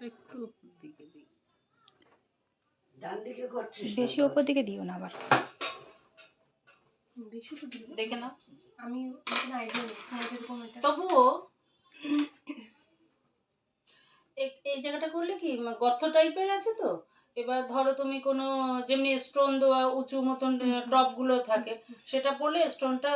একটু উপর দিকে দিই। ডান দিকে করছিস বেশি তো? ওপর দিকে দিও না আবার। বেশি দেখে না আমি কোনো আইডিয়া নেই। তোমার যেরকম এটা। তবুও এই- এই জায়গাটা করলে কি গর্ত টাইপের আছে তো? এবার ধরো তুমি কোনো যেমনি স্টোন দেওয়া উঁচু মতন টপগুলো থাকে সেটা পড়লে স্টোনটা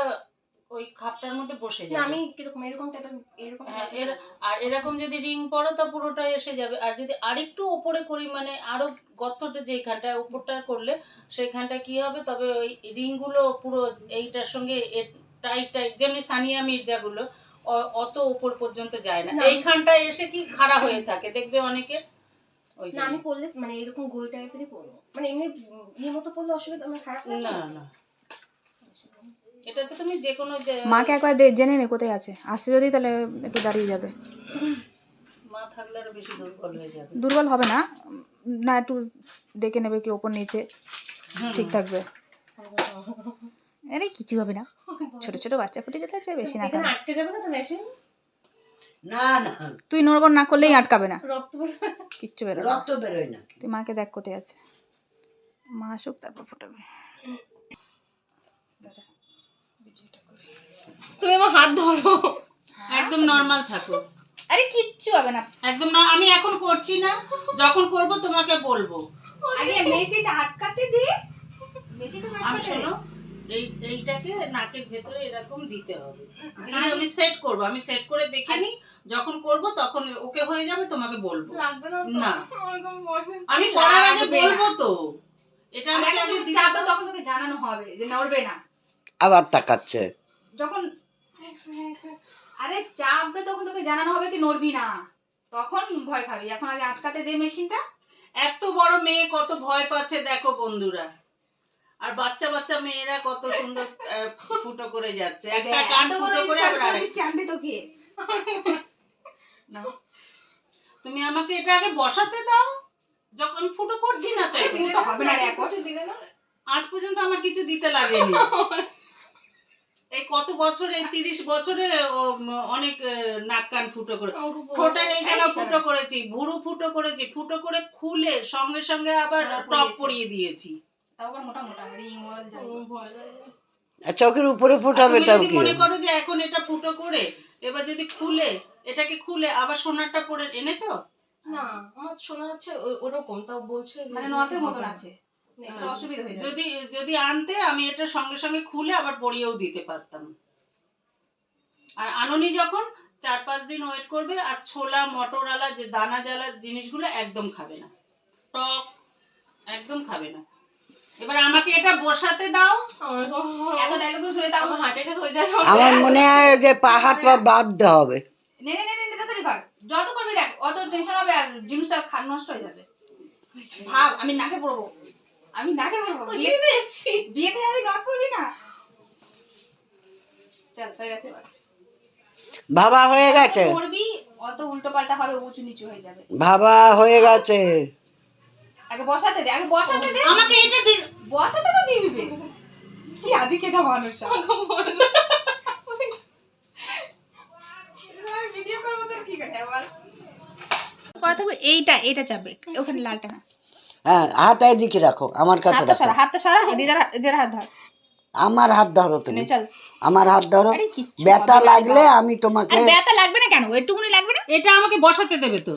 ওই খাপটার মধ্যে বসে যাবে। আমি কীরকম এরকম টাইপের এরকম হ্যাঁ, type-এর আর এরকম যদি রিং পরো তা পুরোটা এসে যাবে। আর যদি আরেকটু ওপরে করি মানে আরও গর্তটা যেখানটায় উপরটা করলে সেইখানটা কি হবে? তবে ওই রিংগুলো পুরো এইটার সঙ্গে টাইট টাইট যেমনি সানিয়া মির্জাগুলো অ- অত উপর পর্যন্ত যায় না। এইখানটায় এসে কি খাড়া হয়ে থাকে? দেখবে অনেকের? না আমি। পড়লে মানে এরকম গোল টাইপেরই পরবো। মানে এমনি ইয়ের মতো পড়লে অসুবিধা আমার খারাপ না? না। না এটাতে তুমি যে কোনো মাকে একবার দে- জেনে নে কোথায় আছে। আসছে যদি তাহলে একটু দাঁড়িয়ে যাবে। মা থাকলে আরও বেশি দুর্বল হয়ে যাবে। দুর্বল হবে না। না একটু দেখে নেবে কি ওপর নিচে ঠিক থাকবে। আরে কিছু হবে না। ছোট ছোট বাচ্চা ফুটে যেতে আছে বেশি না কেন আটকে যাবে না তো মেশিন না না। তুই নড়বড় না করলেই আটকাবে না। রক্ত কিচ্ছু বেরোবে না। রক্ত বেরোয় না। তুই মাকে দেখ কোথায় আছে। মা আসুক তারপর ফোটাবে। তুমি আমার হাত ধরো। একদম নর্মাল থাকো। আরে কিচ্ছু হবে না। একদম না আমি এখন করছি না। যখন করব তোমাকে বলব। আগে মেশিটা আটকাতে দে। মেশিটা আমি শোনো এই এইটাকে নাকের ভেতরে এরকম দিতে হবে। দিয়ে আমি সেট করব। আমি সেট করে দেখে নি যখন করব তখন ওকে হয়ে যাবে তোমাকে বলব। লাগবে না না। আমি করার আগে বলব তো। এটা আমাকে আগে দিতে তখন তোকে জানানো হবে যে নড়বে না। আবার তাকাচ্ছে। যখন আরে চাপবে তখন তোকে জানানো হবে কি নড়বি না। তখন ভয় খাবি। এখন আগে আটকাতে দে মেশিনটা। এত বড় মেয়ে কত ভয় পাচ্ছে দেখো বন্ধুরা। আর বাচ্চা বাচ্চা মেয়েরা কত সুন্দর ফুটো করে যাচ্ছে। একটা কান ফুটো করে আবার আরেকটা। চাপবে তোকে। নাও। তুমি আমাকে এটা আগে বসাতে দাও। যখন ফুটো করছি না তো তো হবে না এক বছর দিলে না আজ পর্যন্ত আমার কিছু দিতে লাগেনি। এই কত বছরে এই তিরিশ বছরে অনেক নাক কান ফুটো করে ঠোঁটের এই জায়গা ফুটো করেছি ভুরু ফুটো করেছি ফুটো করে খুলে সঙ্গে সঙ্গে আবার টপ পরিয়ে দিয়েছি। তাও আবার মোটা মোটা রিং ওয়াল আর চোখের উপরে ফোটাবে তুমি তাও কি মনে করো যে এখন এটা ফুটো করে এবার যদি খুলে এটাকে খুলে আবার সোনারটা পরে এনেছো? না আমার যাচ্ছে ও- ওরকম তাও বলছে মানে নথের মতন আছে। না, এটা অসুবিধা হয়ে যদি যদি আনতে আমি এটা সঙ্গে সঙ্গে খুলে আবার পরিয়েও দিতে পারতাম। আর আননি যখন চার পাঁচ দিন ওয়েট করবে আর ছোলা মটর আলা যে দানা জ্বালা জিনিসগুলো একদম খাবে না। টক একদম খাবে না। এবার আমাকে এটা বসাতে দাও। আমার হয়ে যাবে আমার মনে হয় যে পা হাত পা বাঁধতে হবে। নে নে নে তাড়াতাড়ি যত করবি দেখ অত টেনশন হবে আর জিনিসটা নষ্ট হয়ে যাবে। ভাব আমি নাকে পড়ব। আমি নাকে পড়ব বিয়েতে নক করবি না? চল হয়ে গেছে। ভাবা হয়ে গেছে। করবি অত উল্টো পাল্টা হবে উঁচু নিচু হয়ে যাবে। ভাবা হয়ে গেছে। আগে বসাতে দে আগে বসাতে দে। আমাকে এটা দি বসাতে তো দিবি কি আদি কেটা মানুষ ভিডিও করব তোর কি করে আবার থাকবে এইটা এইটা চাপবে। ওখানে লালটা না। হ্যাঁ হাত এদিকে রাখো আমার কাছে হাতটা রাখো। সরা হাতটা সরা দিদার দিদার হাত ধর। আমার হাত ধরো তুমি। চল। আমার হাত ধরো। ব্যথা লাগলে আমি তোমাকে আর ব্যথা লাগবে না কেন? একটুকুনি লাগবে না? এটা আমাকে বসাতে দেবে তো।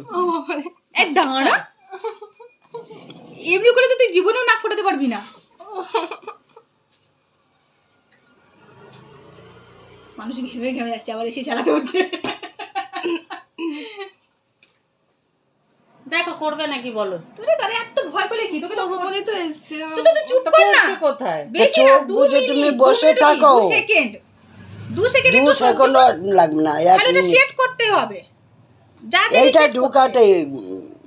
এক দাঁড়া। এমনি করে তো তুই জীবনেও নাক ফোটাতে পারবি না। মানুষ ঘেমে ঘেমে যাচ্ছে আবার এসে চালাতে হচ্ছে। দেখো করবে নাকি বলো? তোরে তারে এত ভয় কি? তোকে তো বলে তো এসছে। তুই তো চুপ কর না। কোথায়? বেশি না দু মিনিট তুমি বসে থাকো। দু সেকেন্ড। দু সেকেন্ড দু সেকেন্ড লাগবে না এক খালি মিনিট। সেট করতে হবে। যা এইটা ঢুকাতে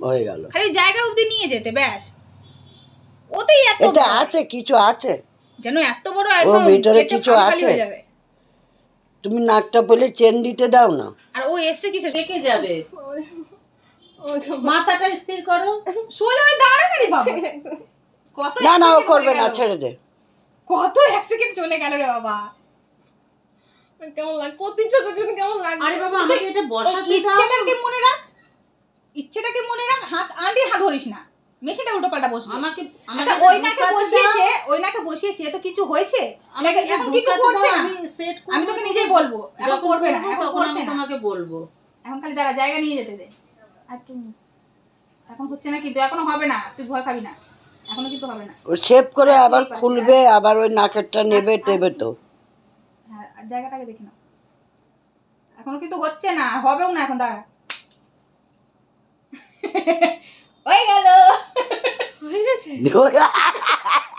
হয়ে গেল। খালি জায়গা অবধি নিয়ে যেতে ব্যাস। ওতেই এত এটা আছে কিছু আছে। যেন এত বড় একদম ভিতরে কিছু আছে? হয়ে যাবে। তুমি নাকটা পেলে চেন দিতে দাও না। আর ও এসে কিসে? ডেকে যাবে? মাথাটা স্থির করো। সোজা হয়ে রে বাবা। কত না এক না ও করবে না ছেড়ে দে। কত এক সেকেন্ড চলে গেল রে বাবা। কেমন লাগে কতি ছোট ছোট কেমন লাগছে। আরে বাবা আমাকে এটা বসাতে দাও। ইচ্ছেটাকে মনে রাখ। ইচ্ছেটাকে মনে রাখ হাত আন্টির হাত ধরিস না। মেশিনটা উল্টো পাল্টা বসবে। আমাকে আচ্ছা ওই নাকে বসিয়েছে ওই নাকে বসিয়েছে তো কিছু হয়েছে? আমাকে এখন কিন্তু করছে না। আমি সেট আমি তোকে নিজেই বলব। এখন করবে না করব এখন করছে না। তোমাকে বলব। এখন খালি দাঁড়া জায়গা নিয়ে যেতে দে। এখন হচ্ছে না কিন্তু এখনও হবে না তুই ভয় খাবি না। এখনও কিন্তু হবে না। ও শেপ করে হ্যাঁ, আবার খুলবে আবার ওই নাকেরটা নেবে টেবে তো। হ্যাঁ আর জায়গাটাকে দেখে নাও। এখনও কিন্তু হচ্ছে না হবেও না এখন দাঁড়া। হয়ে গেল। হয়ে গেছে? ওই